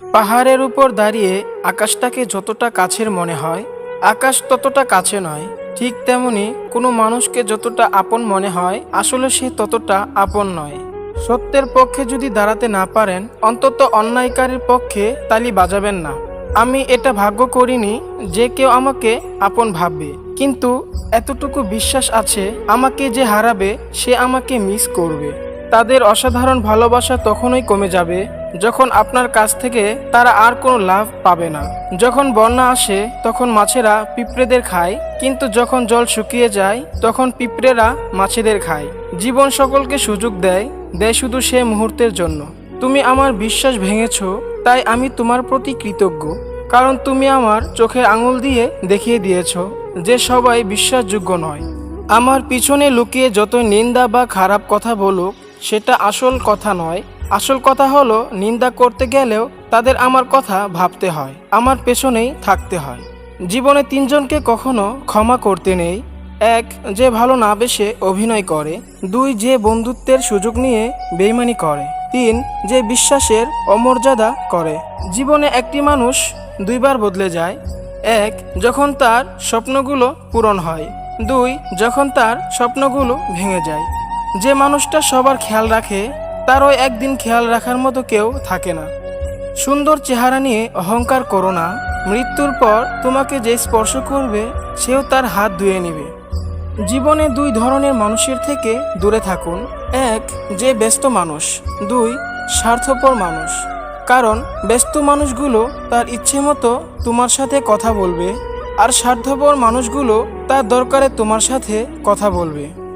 পাহাড়ের উপর দাঁড়িয়ে আকাশটাকে যতটা কাছের মনে হয়, আকাশ ততটা কাছে নয়, ঠিক তেমনি কোনো মানুষকে যতটা আপন মনে হয়, আসলে সে ততটা আপন নয়। সত্যের পক্ষে যদি দাঁড়াতে না পারেন, অন্তত অন্যায়কারীর পক্ষে তালি বাজাবেন না। আমি এটা ভাগ্য করিনি যে কেউ আমাকে আপন ভাববে, কিন্তু এতটুকু বিশ্বাস আছে, আমাকে যে হারাবে, সে আমাকে মিস করবে। তাদের অসাধারণ ভালোবাসা তখনই কমে যাবে যখন আপনার কাছ থেকে তারা আর কোনো লাভ পাবে না। যখন বন্যা আসে, তখন মাছেরা পিঁপড়েদের খায়, কিন্তু যখন জল শুকিয়ে যায়, তখন পিঁপড়েরা মাছেদের খায়। জীবন সকলকে সুযোগ দেয় দেয় শুধু সে মুহূর্তের জন্য। তুমি আমার বিশ্বাস ভেঙেছ, তাই আমি তোমার প্রতি কৃতজ্ঞ। কারণ তুমি আমার চোখের আঙুল দিয়ে দেখিয়ে দিয়েছ যে সবাই বিশ্বাসযোগ্য নয়। আমার পিছনে লুকিয়ে যত নিন্দা বা খারাপ কথা বলুক, সেটা আসল কথা নয় আসল কথা হলো, নিন্দা করতে গেলেও তাদের আমার কথা ভাবতে হয়, আমার পেছনেই থাকতে হয়। জীবনে তিনজনকে কখনো ক্ষমা করতে নেই। এক, যে ভালো না বেশে অভিনয় করে। দুই, যে বন্ধুত্বের সুযোগ নিয়ে বেইমানি করে। তিন, যে বিশ্বাসের অমর্যাদা করে। জীবনে একটি মানুষ দুইবার বদলে যায়। এক, যখন তার স্বপ্নগুলো পূরণ হয়। দুই, যখন তার স্বপ্নগুলো ভেঙে যায়। যে মানুষটা সবার খেয়াল রাখে তারও একদিন খেয়াল রাখার মতো কেউ থাকে না। সুন্দর চেহারা নিয়ে অহংকার করো না। মৃত্যুর পর তোমাকে যে স্পর্শ করবে, সেও তার হাত ধুয়ে নেবে। জীবনে দুই ধরনের মানুষের থেকে দূরে থাকুন। এক, যে ব্যস্ত মানুষ। দুই, স্বার্থপর মানুষ। কারণ ব্যস্ত মানুষগুলো তার ইচ্ছে মতো তোমার সাথে কথা বলবে, আর স্বার্থপর মানুষগুলো তার দরকারে তোমার সাথে কথা বলবে।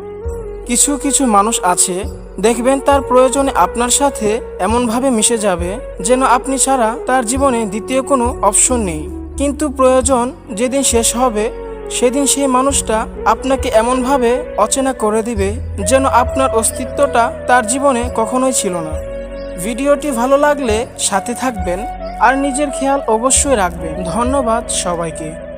কিছু কিছু মানুষ আছে, দেখবেন তার প্রয়োজনে আপনার সাথে এমনভাবে মিশে যাবে যেন আপনি ছাড়া তার জীবনে দ্বিতীয় কোনো অপশন নেই। কিন্তু প্রয়োজন যেদিন শেষ হবে, সেদিন সেই মানুষটা আপনাকে এমনভাবে অচেনা করে দিবে যেন আপনার অস্তিত্বটা তার জীবনে কখনোই ছিল না। ভিডিওটি ভালো লাগলে সাথে থাকবেন আর নিজের খেয়াল অবশ্যই রাখবেন। ধন্যবাদ সবাইকে।